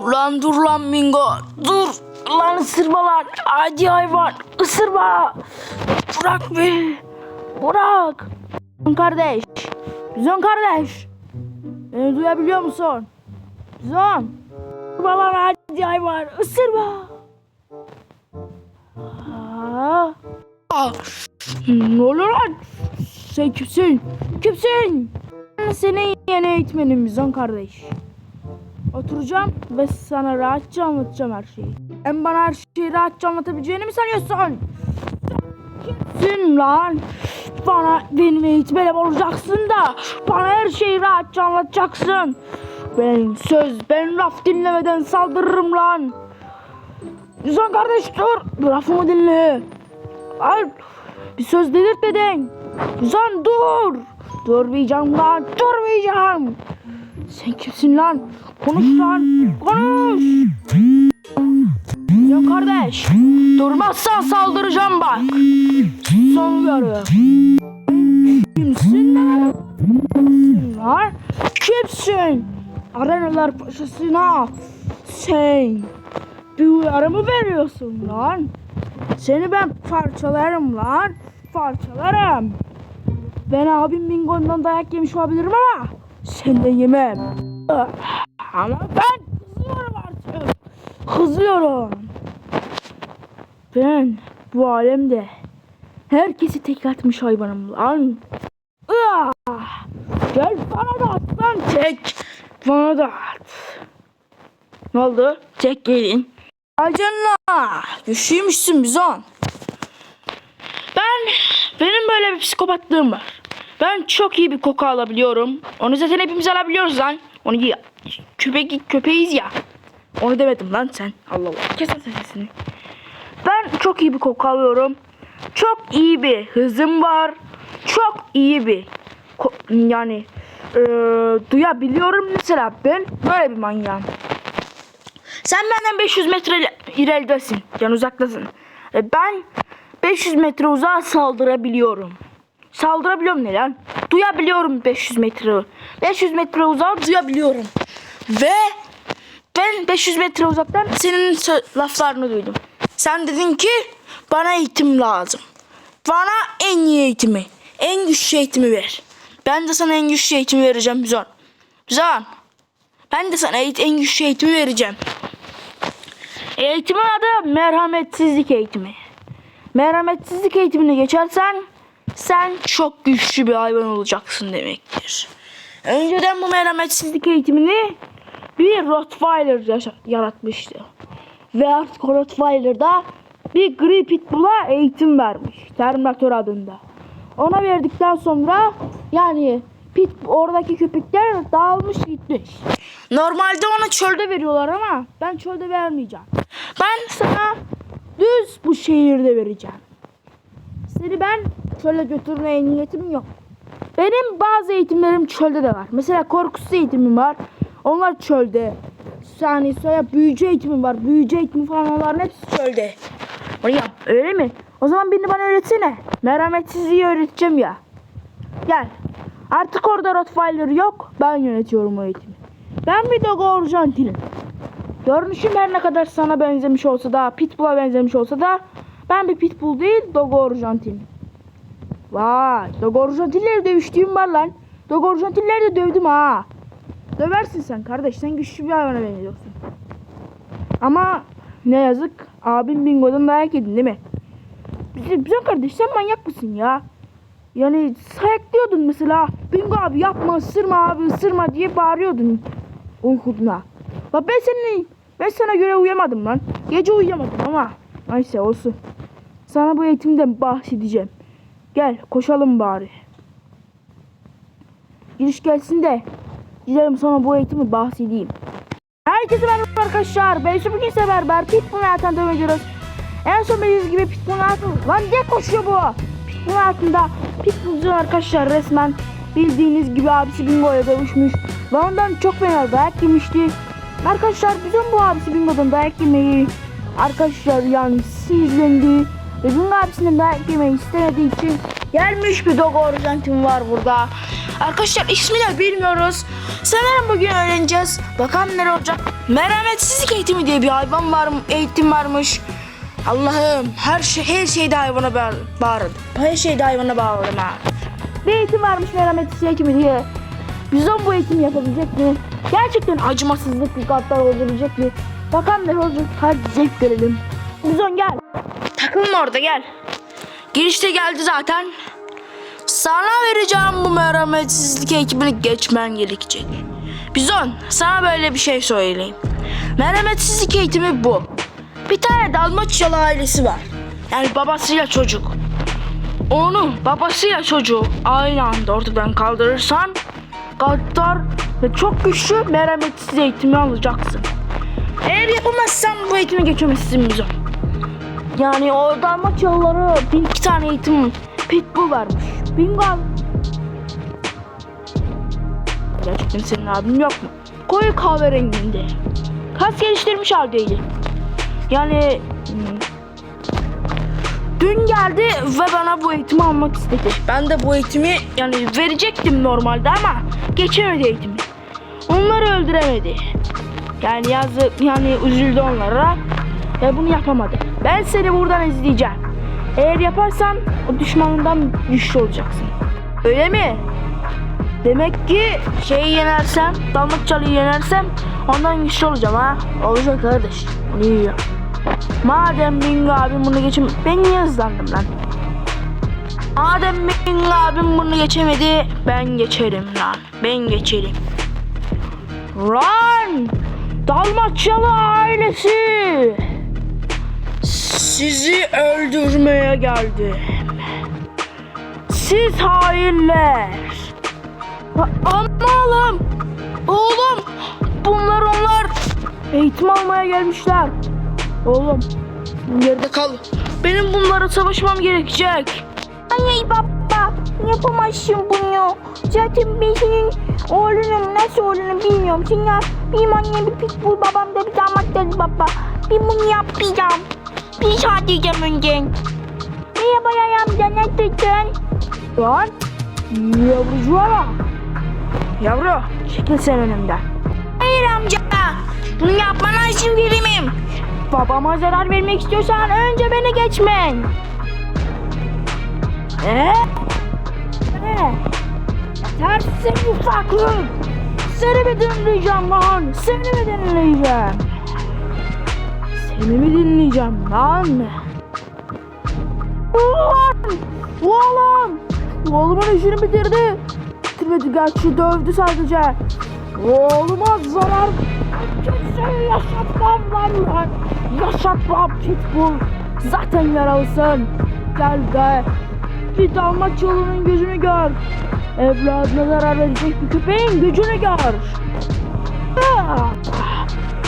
Lan dur lan Mingo. Dur. Lan ısırma lan. Adi hayvan. Isırma. Bırak beni. Bırak. Bizon kardeş. Bizon kardeş. Beni duyabiliyor musun? Bizon. Isırma lan adi hayvan. Isırma. Aa. Ne oluyor lan? Sen kimsin? Kimsin? Senin yeni eğitmenim Bizon kardeş. Oturacağım ve sana rahatça anlatacağım her şeyi. Sen bana her şeyi rahatça anlatabileceğini mi sanıyorsun? Kimsin lan? Bana benim eğitmenim olacaksın da bana her şeyi rahatça anlatacaksın. Ben söz, ben laf dinlemeden saldırırım lan. Güzel kardeş dur. Lafımı dinle. Ay, bir söz delirtmedin. Güzel dur. Durmayacağım lan. Durmayacağım. Sen kimsin lan? Konuş lan. Konuş. Ya kardeş. Durmazsan saldıracağım bak. Son uyarı. Kimsin lan? Kimsin lan? Kimsin? Arenalar paşasına. Sen. Bir uyarı veriyorsun lan? Seni ben parçalarım lan. Parçalarım. Ben abim Mingo'ndan dayak yemiş olabilirim ama senden yemem. Ama ben kızıyorum artık. Kızıyorum. Ben bu alemde herkesi tek atmış hayvanım lan. Ah! Gel bana da at lan tek. Bana da at. Ne oldu? Tek gelin. Ay canına. Güçlüymüşsün bizon. Ben, benim böyle bir psikopatlığım var. Ben çok iyi bir koku alabiliyorum. Onu zaten hepimiz alabiliyoruz lan. Onu ya, köpek, köpeğiz ya. Onu demedim lan sen. Allah Allah. Kes sesini. Ben çok iyi bir koku alıyorum. Çok iyi bir hızım var. Çok iyi bir yani eee, duyabiliyorum mesela ben böyle bir manyağım. Sen benden 500 metre il- ileridesin. Yani uzaktasın. E, ben 500 metre uzağa saldırabiliyorum. Saldırabiliyorum ne lan? Duyabiliyorum 500 metre. 500 metre uzağa duyabiliyorum. Ve ben 500 metre uzaktan senin laflarını duydum. Sen dedin ki bana eğitim lazım. Bana en iyi eğitimi, en güçlü eğitimi ver. Ben de sana en güçlü eğitimi vereceğim Bizon. Bizon. Ben de sana en güçlü eğitimi vereceğim. Eğitimin adı merhametsizlik eğitimi. Merhametsizlik eğitimine geçersen sen çok güçlü bir hayvan olacaksın demektir. Önceden bu merhametsizlik eğitimini bir Rottweiler yaratmıştı. Ve artık Rottweiler da bir gri pitbull'a eğitim vermiş. Terminator adında. Ona verdikten sonra yani pit oradaki köpekler dağılmış gitmiş. Normalde ona çölde veriyorlar ama ben çölde vermeyeceğim. Ben sana düz bu şehirde vereceğim. Seni ben çöle götürmeye niyetim yok. Benim bazı eğitimlerim çölde de var. Mesela korkusuz eğitimim var. Onlar çölde. Yani sonra büyücü eğitimi var. Büyücü eğitimi falan onların hepsi çölde. Hocam öyle mi? O zaman birini bana öğretsene. Merhametsizliği öğreteceğim ya. Gel. Artık orada Rottweiler yok. Ben yönetiyorum o eğitimi. Ben bir Dogo Arjantin'im. Görünüşüm her ne kadar sana benzemiş olsa da, Pitbull'a benzemiş olsa da ben bir Pitbull değil, Dogo Arjantin. Vay, Dogo Arjantin'leri dövüştüğüm var lan. Dogo Arjantin'leri de dövdüm ha. Döversin sen kardeş, sen güçlü bir hayvana benziyorsun. Ama ne yazık, abim Bingo'dan dayak yedin değil mi? Bizim, kardeş sen manyak mısın ya? Yani sayaklıyordun mesela. Bingo abi yapma ısırma abi ısırma diye bağırıyordun uykuna. Bak ben senin ben sana göre uyuyamadım lan. Gece uyuyamadım ama neyse olsun. Sana bu eğitimden bahsedeceğim. Gel koşalım bari. Giriş gelsin de gidelim sana bu eğitimi bahsedeyim. Herkese merhaba arkadaşlar. Ben şu bugün sefer ben Pitbull'un hayatına devam. En son bildiğiniz gibi Pitbull'un hayatında... Lan niye koşuyor bu? Pitbull'un hayatında Pitbull'un arkadaşlar resmen bildiğiniz gibi abisi Bingo'ya dövüşmüş. Ve ondan çok fena dayak yemişti. Arkadaşlar bizim bu abisi Bingo'dan dayak yemeyi arkadaşlar yani sinirlendi. Ve Bingo abisinden dayak yemeyi istemediği için Gelmiş bir dog orjentim var burada. Arkadaşlar ismini bilmiyoruz. Sanırım bugün öğreneceğiz. Bakalım ne olacak. Merhametsizlik eğitimi diye bir hayvan var eğitim varmış. Allah'ım her şey her şeyde hayvana bağ- bağırdım. Her şeyde hayvana bağırdım ha. Bir eğitim varmış merhametsizlik eğitimi diye. Bizon bu eğitimi yapabilecek mi? Gerçekten acımasızlık bir katlar olabilecek mi? Bakalım ne olacak? Hadi zevk görelim. Bizon gel. Takılma orada gel. Girişte geldi zaten. Sana vereceğim bu merhametsizlik eğitimini geçmen gerekecek. Bizon sana böyle bir şey söyleyeyim. Merhametsizlik eğitimi bu. Bir tane Dalmaçyalı ailesi var. Yani babasıyla çocuk. Onu babasıyla çocuğu aynı anda ortadan kaldırırsan gaddar ve çok güçlü merhametsiz eğitimi alacaksın. Eğer yapamazsan bu eğitimi geçemezsin Bizon. Yani o Dalmaçyalıları bir iki tane eğitim pitbull varmış. Bingal. Gerçekten senin abin yok mu? Koyu kahverenginde. Kas geliştirmiş haldeydi. Yani hmm, dün geldi ve bana bu eğitimi almak istedi. Ben de bu eğitimi yani verecektim normalde ama geçemedi eğitimi. Onları öldüremedi. Yani yazık yani üzüldü onlara ve bunu yapamadı. Ben seni buradan izleyeceğim. Eğer yaparsan o düşmanından güçlü olacaksın. Öyle mi? Demek ki şeyi yenersem, Dalmatçalı'yı yenersem ondan güçlü olacağım ha. Olacak kardeş. Bunu yiyor. Madem Bingo abim bunu geçem... Ben niye hızlandım lan? Madem Bingo abim bunu geçemedi, ben geçerim lan. Ben geçerim. Lan! Dalmaçyalı ailesi! Sizi öldürmeye geldim. Siz hainler. Ha- Ama oğlum. Oğlum. Bunlar onlar. Eğitim almaya gelmişler. Oğlum. Yerde kal. Benim bunlara savaşmam gerekecek. Anne baba yapamazsın bunu. Zaten ben senin oğlunum nasıl oğlunu bilmiyorum. Sen ya benim bir pitbull babam da bir damat baba. Ben bunu yapmayacağım. Bir saat diyeceğim önce. Merhaba ya amca nasılsın? Lan. Yavrucuğa. Yavru. Çekil sen önümden. Hayır amca. Bunu yapmana izin veremem. Babama zarar vermek istiyorsan önce beni geçmen. Ee? Ee? Tersin ufaklık. Seni mi dinleyeceğim lan? Seni mi dinleyeceğim? Seni mi dinleyeceğim lan? Ulan! Oğlum! Oğlumun işini bitirdi. Bitirmedi gerçi dövdü sadece. Oğluma zarar kimseye yaşatmam lan lan. Yaşatmam pitbull. Zaten yaralısın. Gel de bir dalmaçyalının gücünü gör. Evladına zarar verecek bir köpeğin gücünü gör. Ah!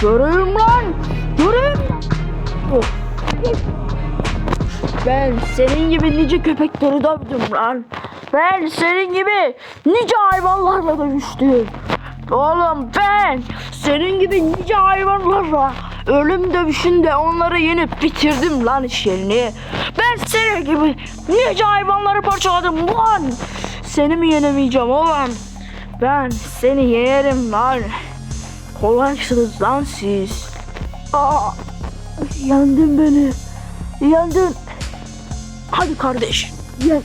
Göreyim lan. Göreyim. Of. Ben senin gibi nice köpekleri dövdüm lan. Ben senin gibi nice hayvanlarla dövüştüm. Oğlum ben senin gibi nice hayvanlarla ölüm dövüşünde onları yenip bitirdim lan iş yerini. Ben senin gibi nice hayvanları parçaladım lan. Seni mi yenemeyeceğim oğlum? Ben seni yenerim lan. Kolaysınız lan siz. Aa, yandın beni. Yandın. Hadi kardeş. Yen,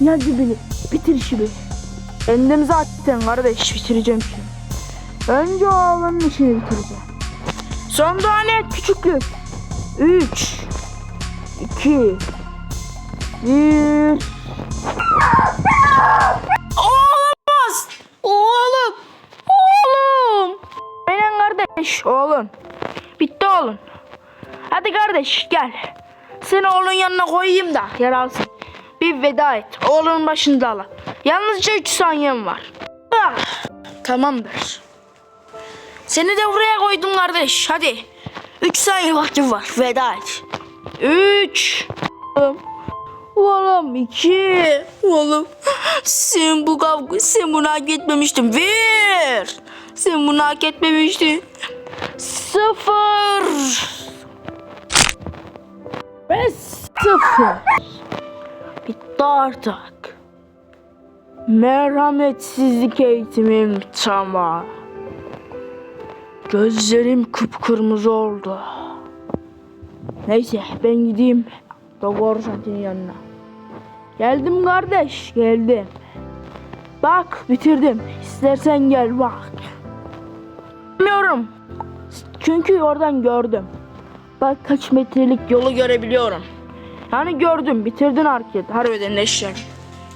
yendi beni. Bitir işimi. Kendim zaten kardeş bitireceğim şimdi. Önce oğlanın işini bitireceğim. Son tane küçüklük. Üç. iki, Bir. Olamaz. Oğlum. Oğlum. Aynen kardeş. Oğlum. Bitti oğlum. Hadi kardeş gel. Seni oğlun yanına koyayım da yer. Bir veda et. Oğlunun başında ala. Yalnızca 3 saniyem var. Ah, tamamdır. Seni de buraya koydum kardeş. Hadi. 3 saniye vaktim var. Veda et. 3 Oğlum 2 Oğlum sen bu kavga sen bunu hak etmemiştin. Bir Sen bunu hak etmemiştin. Sıfır ve sıfır. Bitti artık. Merhametsizlik eğitimim tamam. Gözlerim kıpkırmızı oldu. Neyse ben gideyim. Doktor Santin'in yanına. Geldim kardeş geldim. Bak bitirdim. İstersen gel bak. Bilmiyorum. Çünkü oradan gördüm. Bak kaç metrelik yolu görebiliyorum. Yani gördüm bitirdin hareket. Harbiden eşek.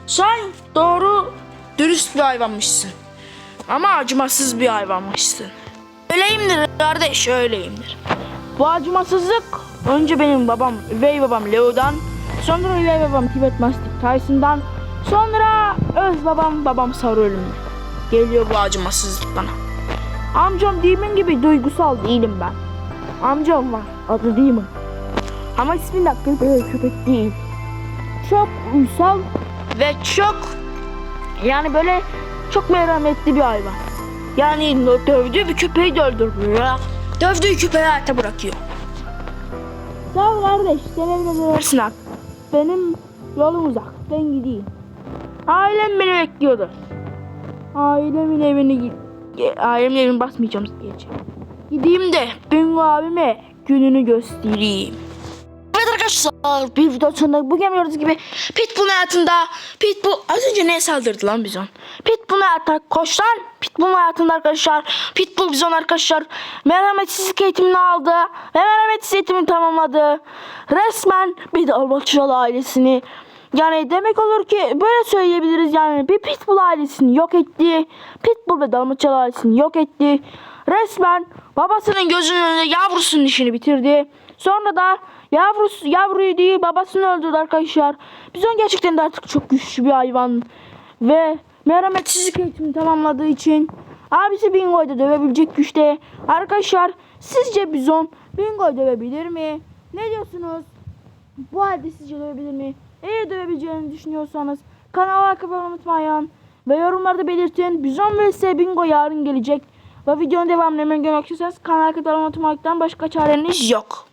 Sen doğru dürüst bir hayvanmışsın. Ama acımasız bir hayvanmışsın. Öyleyimdir kardeş öyleyimdir. Bu acımasızlık önce benim babam, üvey babam Leo'dan, sonra üvey babam Tibet Mastic Tyson'dan, sonra öz babam babam Sarı Ölüm'den. Geliyor bu acımasızlık bana. Amcam Demon gibi duygusal değilim ben. Amcam var adı Demon. Ama ismin hakkı böyle köpek değil. Çok uysal ve çok yani böyle çok merhametli bir hayvan. Yani dövdüğü bir köpeği de öldürmüyor. Dövdüğü köpeği hayata bırakıyor. Ol kardeş. Sen evine dönersin artık. Benim yolum uzak. Ben gideyim. Ailem beni bekliyordu. Ailemin evini. Ailemin evini basmayacağım gece. Gideyim de Bingo abime gününü göstereyim. Evet arkadaşlar bir video sonunda bugün gördüğünüz gibi Pitbull hayatında Pitbull az önce neye saldırdı lan bizon? Pitbull hayatında koş lan Pitbull hayatında arkadaşlar Pitbull bizon arkadaşlar merhametsizlik eğitimini aldı ve merhametsizlik eğitimini tamamladı. Resmen bir Dalmaçyalı ailesini yani demek olur ki böyle söyleyebiliriz yani bir Pitbull ailesini yok etti. Pitbull ve Dalmaçyalı ailesini yok etti. Resmen babasının gözünün önünde yavrusunun işini bitirdi. Sonra da yavrusu, yavruyu değil babasını öldürdü arkadaşlar. Bizon gerçekten de artık çok güçlü bir hayvan. Ve merhametsizlik eğitimini tamamladığı için abisi Bingo'yu da dövebilecek güçte. Arkadaşlar sizce Bizon Bingo'yu dövebilir mi? Ne diyorsunuz? Bu halde sizce dövebilir mi? Eğer dövebileceğini düşünüyorsanız kanala abone olmayı unutmayın. Ve yorumlarda belirtin. Bizon vs Bingo yarın gelecek. Ve videonun devamını görmek istiyorsanız kanala abone olmayı unutmaktan başka çareniz yok.